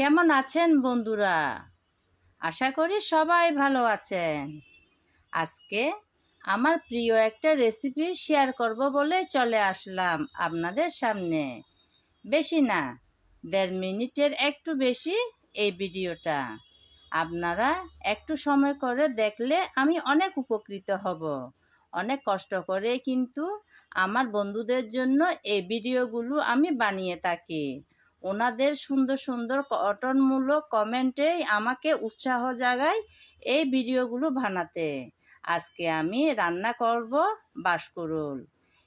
কেমন আছেন বন্ধুরা? আশা করি সবাই ভালো আছেন। আজকে আমার প্রিয় একটা রেসিপি শেয়ার করব বলে চলে আসলাম আপনাদের সামনে। বেশি না, দেড় মিনিটের একটু বেশি এই ভিডিওটা। আপনারা একটু সময় করে দেখলে আমি অনেক উপকৃত হব। অনেক কষ্ট করে কিন্তু আমার বন্ধুদের জন্য এই ভিডিওগুলো আমি বানিয়ে থাকি। ওনাদের সুন্দর সুন্দর কটনমূলক কমেন্টেই আমাকে উৎসাহ জাগায় এই ভিডিওগুলো বানাতে। আজকে আমি রান্না করব বাঁশকুরুল।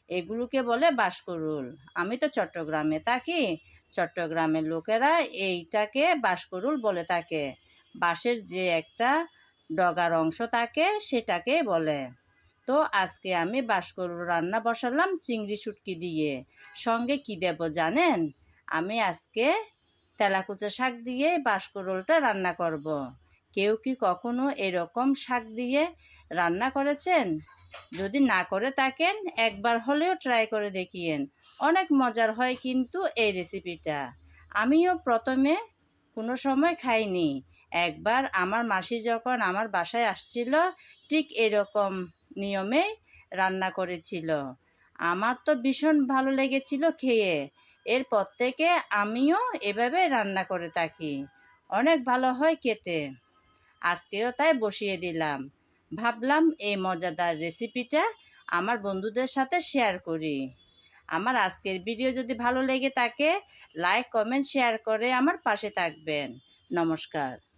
এগুলোকে বলে বাঁশকুরুল। আমি তো চট্টগ্রামে থাকি। চট্টগ্রামের লোকেরা এইটাকে বাঁশকুরুল বলে থাকে। বাঁশের যে একটা ডগার অংশ থাকে সেটাকে বলে। তো আজকে আমি বাঁশকুরুল রান্না বসালাম চিংড়ি শুটকি দিয়ে। সঙ্গে কি দেব জানেন? আমি আজকে তেলাকুচা শাক দিয়ে বাঁশকুরুলটা রান্না করব। কেউ কি কখনো এরকম শাক দিয়ে রান্না করেছেন? যদি না করে থাকেন, একবার হলেও ট্রাই করে দেখিয়েন। অনেক মজার হয় কিন্তু এই রেসিপিটা। আমিও প্রথমে কোনো সময় খাইনি। একবার আমার মাসি যখন আমার বাসায় আসছিল, ঠিক এরকম নিয়মে রান্না করেছিল। আমার তো ভীষণ ভালো লেগেছিল খেয়ে। এরপর থেকে আমিও এভাবে রান্না করে থাকি। অনেক ভালো হয় খেতে। আজকেও তাই বসিয়ে দিলাম। ভাবলাম এই মজাদার রেসিপিটা আমার বন্ধুদের সাথে শেয়ার করি। আমার আজকের ভিডিও যদি ভালো লেগে থাকে, লাইক, কমেন্ট, শেয়ার করে আমার পাশে থাকবেন। নমস্কার।